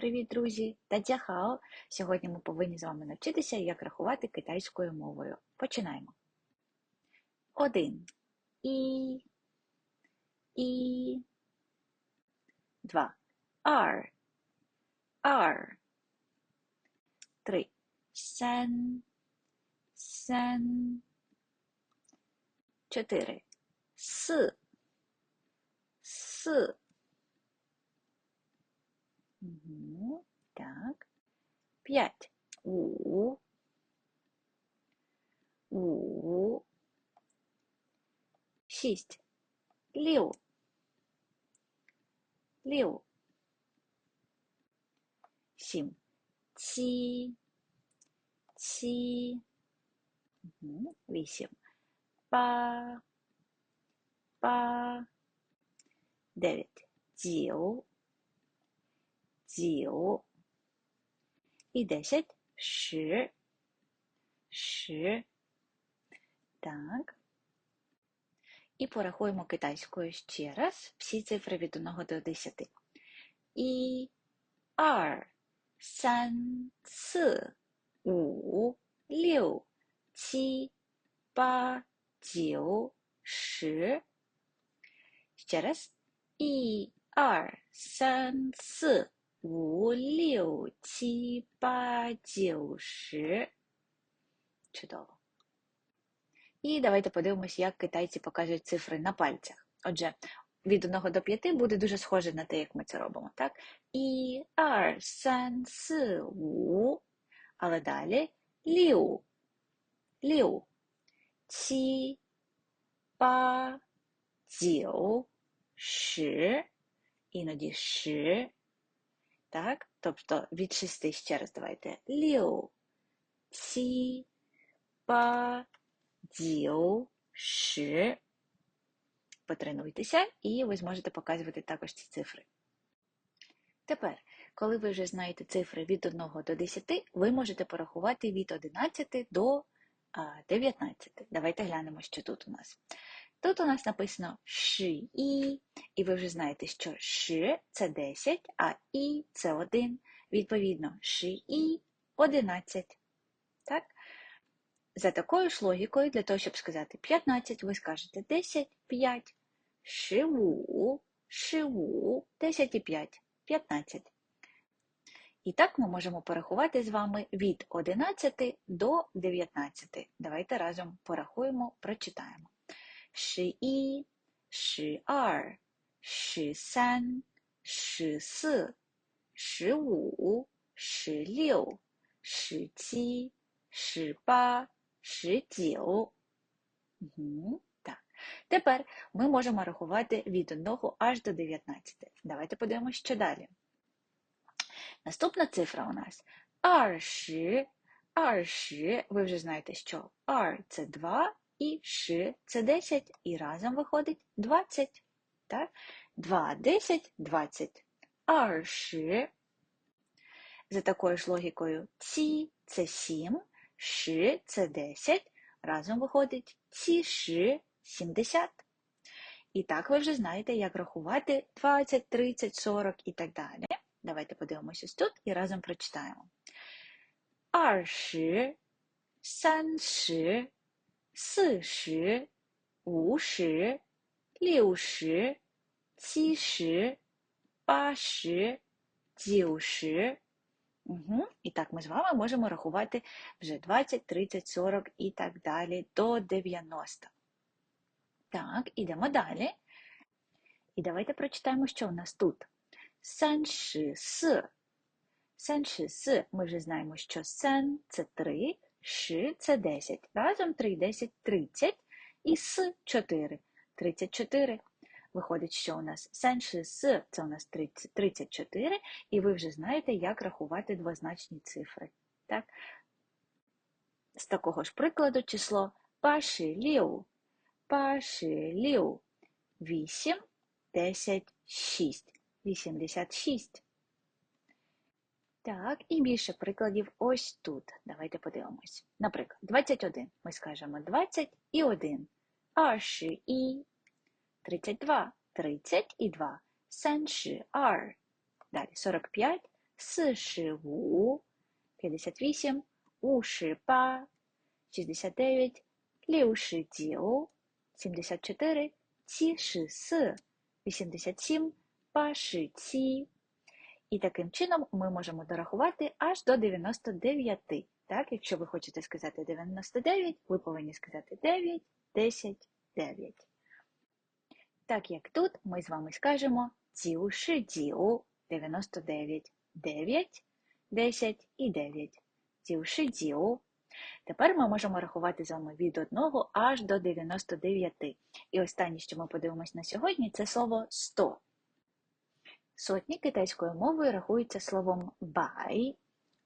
Привіт, друзі! Тадзяхао! Сьогодні ми повинні з вами навчитися, як рахувати китайською мовою. Починаємо. Один. І. І. Два. Ар. Ар. Три. Сен. Сен. Чотири. С. С. Угу. Так. П'ять. У. У. Шість. Лів. Лів. Сім. Ці. Ці. Угу. Вісім. Па. Па. Дев'ять. Діл. Діл. І десять. Ши. Так. І порахуємо китайською ще раз всі цифри від 1 до 10. І, ар, сан, ци, у, лю, ці, ба, діл, ши. Ще раз. І, ар, сан, ци, 五六七八九十. Чудово. І давайте подивимося, як китайці покажуть цифри на пальцях. Отже, від 1 до 5 буде дуже схоже на те, як ми це робимо. Так? І, ар, сан, си, у. Але далі ліу, ліу, ці, ба, діу, ши, іноді ши, так? Тобто від шести ще раз давайте. Ліу, ці, ба, діу, ши. Потренуйтеся, і ви зможете показувати також ці цифри. Тепер, коли ви вже знаєте цифри від 1 до 10, ви можете порахувати від 11 до 19. Давайте глянемо, що тут у нас. Тут у нас написано ши і, і ви вже знаєте, що ши це 10, а і це 1. Відповідно, ши і 11. Так? За такою ж логікою, для того, щоб сказати 15, ви скажете 10, 5, шиву, шиву, 10 і 5, 15. І так ми можемо порахувати з вами від 11 до 19. Давайте разом порахуємо, прочитаємо. 十一、十二、十三、十四、十五、十六、十七、十八, 19. Угу, так. Тепер ми можемо рахувати від 1 аж до 19. Давайте подивимося, що далі. Наступна цифра у нас 20. 20, ви вже знаєте, що 2 – це 2, і ши це 10, і разом виходить 20. Так? 2, 10, 20. Ар ши. За такою ж логікою, ці це 7, ши це 10, разом виходить ці ши 70. І так ви вже знаєте, як рахувати 20, 30, 40 і так далі. Давайте подивимося тут і разом прочитаємо. 20, 30, 四十、五十、六十、七十、八十, 90. Угу. І так ми з вами можемо рахувати вже 20, 30, 40 і так далі до 90. Так, ідемо далі. І давайте прочитаємо, що у нас тут. 34. 34. Ми вже знаємо, що 3 – це 3, Ши це 10. Разом 3, 10, 30. І с 4. 34. Виходить, що у нас сенши с це у нас 30, 34, і ви вже знаєте, як рахувати двозначні цифри. Так? З такого ж прикладу число паши ліу, паши ліу, 8, 10, 6, 86. Так, і більше прикладів ось тут. Давайте подивимось. Наприклад, 21. Ми скажемо 20 і 1. Арши і 32, 30 і 2. Сенши ар. Далі 45, 45, 58, 58, 69, 69, 74, 74, 87, 87. І таким чином ми можемо дорахувати аж до 99. Так, Якщо ви хочете сказати 99, ви повинні сказати 9, 10, 9. Так як тут ми з вами скажемо 99, 99, 9, 10 і 9. 99. Тепер ми можемо рахувати з вами від 1 аж до 99. І останнє, що ми подивимось на сьогодні, це слово 100. Сотні китайською мовою рахуються словом бай.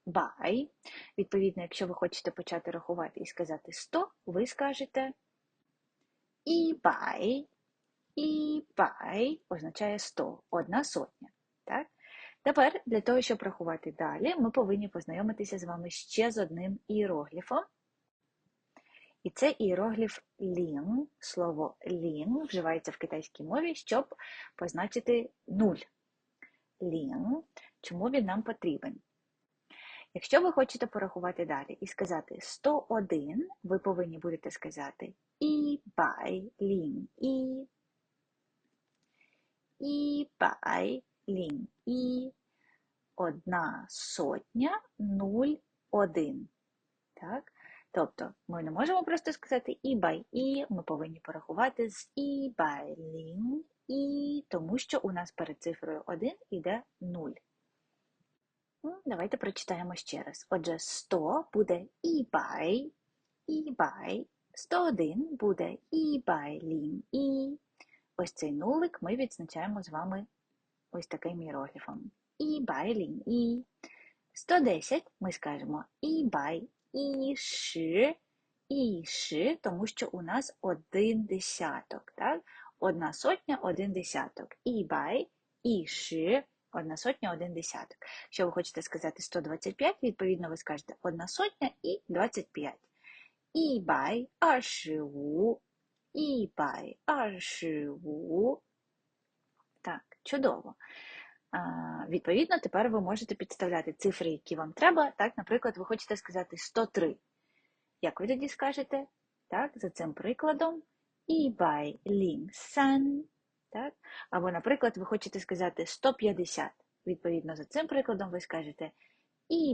Бай. Відповідно, якщо ви хочете почати рахувати і сказати 100, ви скажете і бай. І бай означає 100, одна сотня. Так? Тепер для того, щоб рахувати далі, ми повинні познайомитися з вами ще з одним іерогліфом. І це іерогліф лін. Слово лін вживається в китайській мові, щоб позначити нуль. Лін. Чому він нам потрібен? Якщо ви хочете порахувати далі і сказати 101, ви повинні будете сказати і бай лін і. І бай лін і одна сотня нуль один. Так? Тобто ми не можемо просто сказати і бай і, ми повинні порахувати з і бай лін і, тому що у нас перед цифрою 1 іде 0. Ну, давайте прочитаємо ще раз. Отже, 100 буде і бай, і бай, 101 буде і бай лін і. Ось цей нулик ми відзначаємо з вами ось таким іерогліфом. І бай лін і. 110 ми скажемо і бай і ши, і ши, тому що у нас один десяток. так? Одна сотня, один десяток. І бай, і ши, одна сотня, один десяток. Якщо ви хочете сказати 125, відповідно, ви скажете одна сотня і 25. І бай, 25, і бай, 25. Так, чудово. Відповідно, тепер ви можете підставляти цифри, які вам треба. Так, Наприклад, ви хочете сказати 103. Як ви тоді скажете? Так, За цим прикладом бай лін сан. Так? Або, наприклад, ви хочете сказати 150. Відповідно, за цим прикладом ви скажете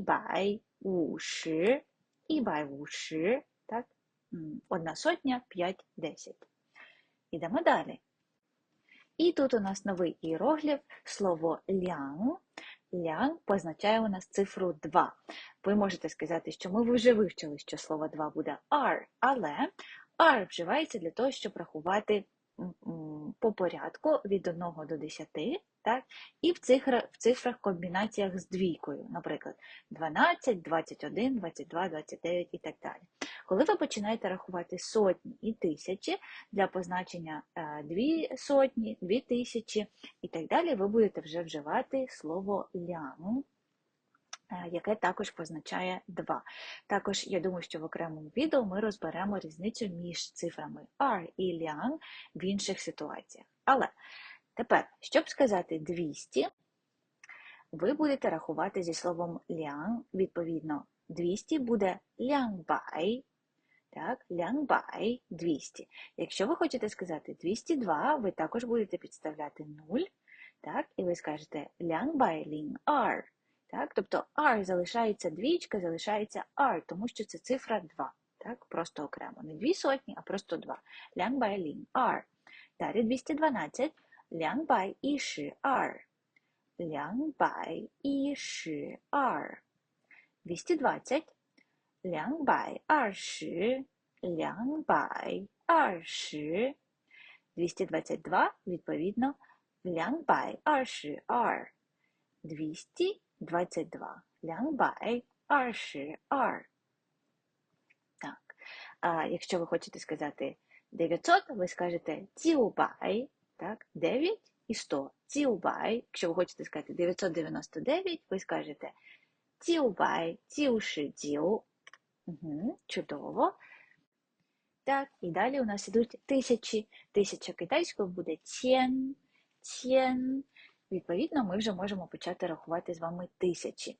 бай вуши, бай вуши. Так? Одна сотня, 5, 10. Ідемо далі. І тут у нас новий іерогліф, слово лян. Лян позначає у нас цифру 2. Ви можете сказати, що ми вже вивчили, що слово 2 буде R, але R вживається для того, щоб рахувати по порядку від 1 до 10, так? і в цифрах, в цифрах комбінаціях з двійкою, наприклад, 12, 21, 22, 29 і так далі. Коли ви починаєте рахувати сотні і тисячі для позначення е, дві сотні, дві тисячі і так далі, ви будете вже вживати слово ляму. Е, яке також позначає 2. Також, я думаю, що в окремому відео ми розберемо різницю між цифрами R і Liang в інших ситуаціях. Але тепер, щоб сказати 200, ви будете рахувати зі словом Liang, відповідно, 200 буде Liangbай, так, Liangbай 200. Якщо ви хочете сказати 202, ви також будете підставляти 0, так, і ви скажете Liangbай Ling R. Так? Тобто R залишається двічка, залишається R, тому що це цифра 2. Так? Просто окремо. Не дві сотні, а просто 2. Лян бай лін R. Далі 212. Лян бай і ши R. Лян бай і ши R. 220. Лян бай ар ши. Лян бай ар ши. 222, відповідно, лян бай ар ши R. 200 22. 两百二十二. Так. А якщо ви хочете сказати 900, ви скажете 900, так, 9 і 100. 900. Якщо ви хочете сказати 999, ви скажете 999. Угу, чудово. Так, і далі у нас ідуть тисячі. Тисяча китайською буде 千, 千. Відповідно, ми вже можемо почати рахувати з вами тисячі.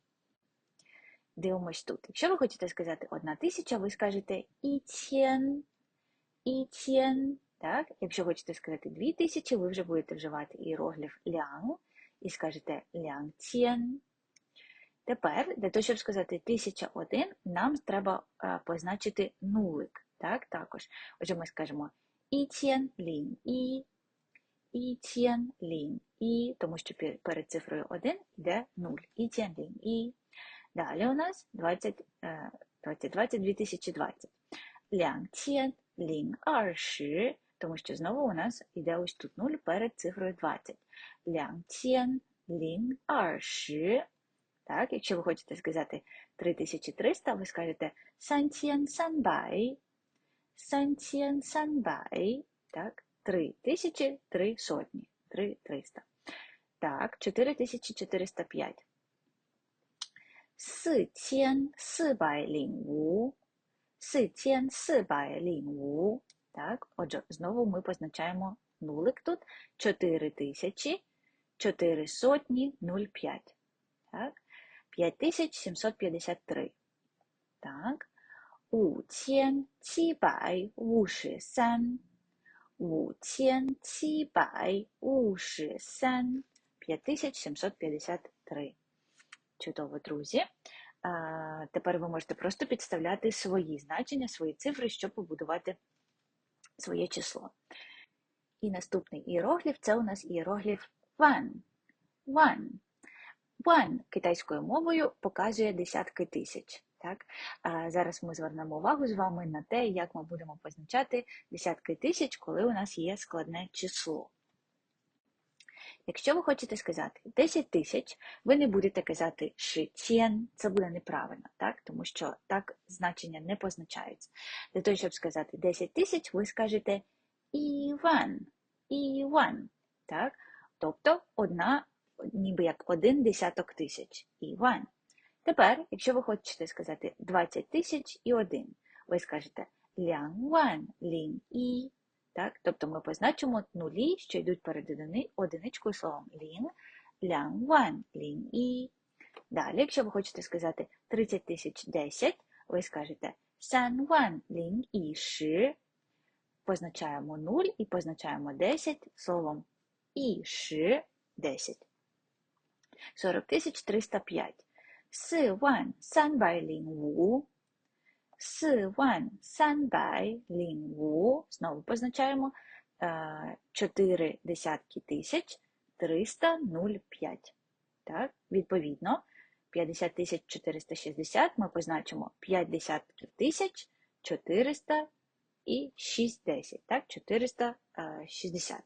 Дивимось тут. Якщо ви хочете сказати одна тисяча, ви скажете іцєн, іцєн. Так? Якщо хочете сказати дві тисячі, ви вже будете вживати іерогліф лян і скажете лянцєн. Тепер, для того, щоб сказати 1001, нам треба а, позначити нулик. Так, також. Отже, ми скажемо іцєн лін і, іцєн лін і, тому що перед цифрою 1 йде 0. Іцєн лін і. Далі у нас 20, 2020 2020. 2020, тому що знову у нас йде ось тут 0 перед цифрою 20. 2020. Так, якщо ви хочете сказати 3300, ви скажете 3300. 3300. Так, 3000, 3 сотні. 3300. Так, Три тисячі три сотні. 3 300. Так, 4405. 4405. 4405. Так, отже, знову ми позначаємо нулик тут. 4 тисячі 4 сотні 05. Так. 5753. Так. 5753. 5753. 5753. Чудово, друзі. А, Тепер ви можете просто підставляти свої значення, свої цифри, щоб побудувати своє число. І наступний іерогліф це у нас іерогліф one. One. One китайською мовою показує десятки тисяч. Так? Зараз ми звернемо увагу з вами на те, як ми будемо позначати десятки тисяч, коли у нас є складне число. Якщо ви хочете сказати 10 тисяч, ви не будете казати шицєн, це буде неправильно, так? тому що так значення не позначаються. Для того, щоб сказати 10 тисяч, ви скажете іван, іван. Так? Тобто одна, ніби як один десяток тисяч. Іван. Тепер, якщо ви хочете сказати 20 тисяч і один, ви скажете лян ван лін і так? Тобто ми позначимо нулі, що йдуть перед одиничкою словом лін, лян, ван, лін і. Далі, якщо ви хочете сказати 30 тисяч 10, ви скажете сан ван лін і ши. Позначаємо 0 і позначаємо 10 словом і ши 10. 40 тисяч 305. Си ван сан бай лін ву. 4万 300. Знову позначаємо 4 десятки тисяч 305. Так, Відповідно, 50 тисяч 460 ми позначимо 5 десятків тисяч 400 і 6 10. Так, 460.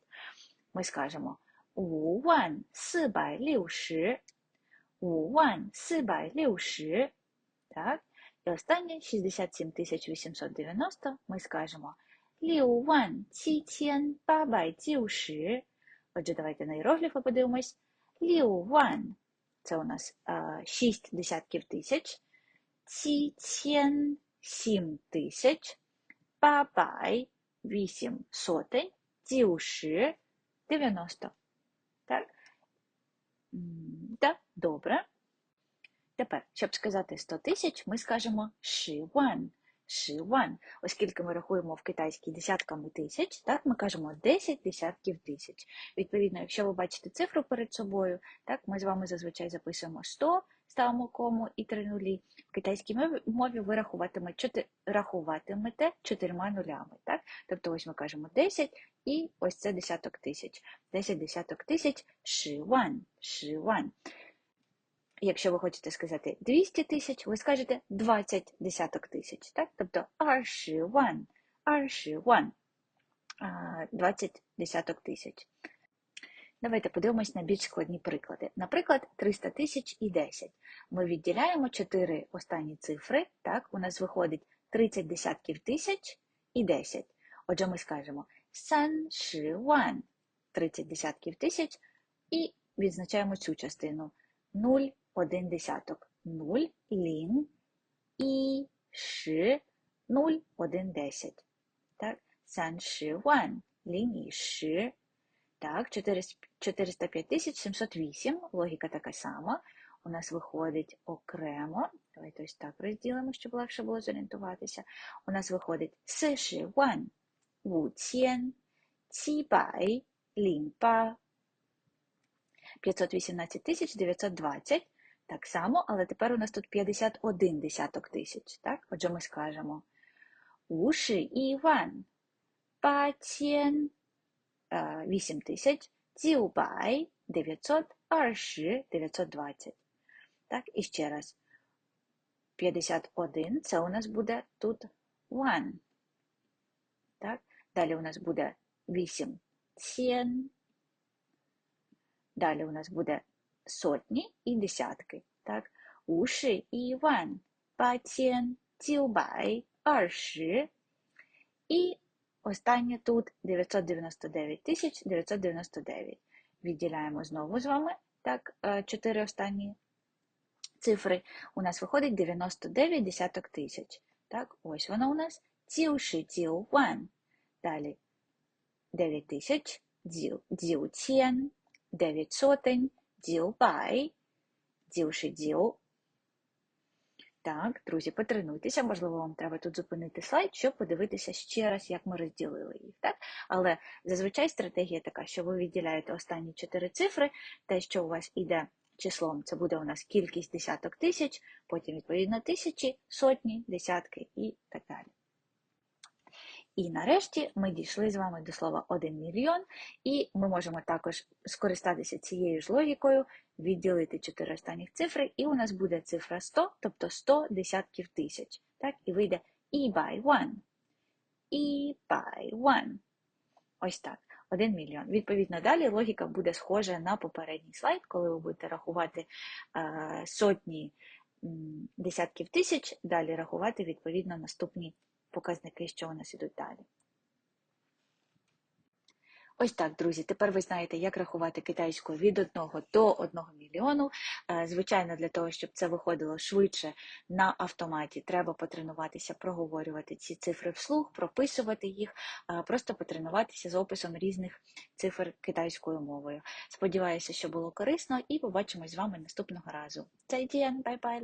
Ми скажемо 5万 460. 5万 460. Так, і останнє 67 890 ми скажемо 67,890. Отже, давайте на іерогліфи подивимось. 6 це у нас а, 6 десятків тисяч. 7 тисяч. 8 8 сотень. 90 90. Так? Так, добре. Тепер, щоб сказати 100 тисяч, ми скажемо шиван. Шиван. Оскільки ми рахуємо в китайській десятками тисяч, так, ми кажемо 10 десятків тисяч. Відповідно, якщо ви бачите цифру перед собою, так, ми з вами зазвичай записуємо 100, ставимо кому і 3 нулі. В китайській мові ви рахуватимете, рахуватимете чотирма нулями. Так? Тобто ось ми кажемо 10 і ось це десяток тисяч. 10 десяток тисяч шиван. шиван. Якщо ви хочете сказати 200 тисяч, ви скажете 20 десяток тисяч. Так? Тобто 20 ван, 20 ван, 20 десяток тисяч. Давайте подивимось на більш складні приклади. Наприклад, 300 тисяч і 10. Ми відділяємо 4 останні цифри. Так, У нас виходить 30 десятків тисяч і 10. Отже, ми скажемо 30 ван, 30 десятків тисяч, і відзначаємо цю частину 0 один десяток нуль, лін і ши нуль, один десять. Так, сан ши ван, лін і ши. Так, 405 тисяч 708, логіка така сама. У нас виходить окремо. Давайте ось так розділимо, щоб легше було зорієнтуватися. У нас виходить сиши ван, вуцєн, цібай, лінпа. 518 920 так само, але тепер у нас тут 51 десяток тисяч. Так? Отже, ми скажемо Уші Іван. Патєн 8 е, тисяч. 900, 920 920. Так, і ще раз. 51 це у нас буде тут 1. Так? Далі у нас буде 8 сен. Далі у нас буде сотні і десятки. Так? 五十一万八千九百二十. І останнє тут 999 тисяч 999. Відділяємо знову з вами так, чотири останні цифри. У нас виходить 99 десяток тисяч. Так, ось воно у нас 99万. Далі 9 тисяч, 9千, 9 сотень, 900, 99. Так, друзі, потренуйтеся, можливо, вам треба тут зупинити слайд, щоб подивитися ще раз, як ми розділили їх. Так? Але зазвичай стратегія така, що ви відділяєте останні чотири цифри, те, що у вас іде числом, це буде у нас кількість десяток тисяч, потім, відповідно, тисячі, сотні, десятки і так далі. І нарешті ми дійшли з вами до слова 1 мільйон, і ми можемо також скористатися цією ж логікою, відділити 4 останніх цифри, і у нас буде цифра 100, тобто 100 десятків тисяч. Так, І вийде e by one. E by one. Ось так. 1 мільйон. Відповідно, далі логіка буде схожа на попередній слайд, коли ви будете рахувати е, сотні десятків тисяч, далі рахувати відповідно наступні показники, що у нас ідуть далі. Ось так, друзі. Тепер ви знаєте, як рахувати китайською від 1 до 1 мільйону. Е, Звичайно, для того, щоб це виходило швидше на автоматі, треба потренуватися, проговорювати ці цифри вслух, прописувати їх, е, просто потренуватися з описом різних цифр китайською мовою. Сподіваюся, що було корисно, і побачимось з вами наступного разу. Цей бай-бай!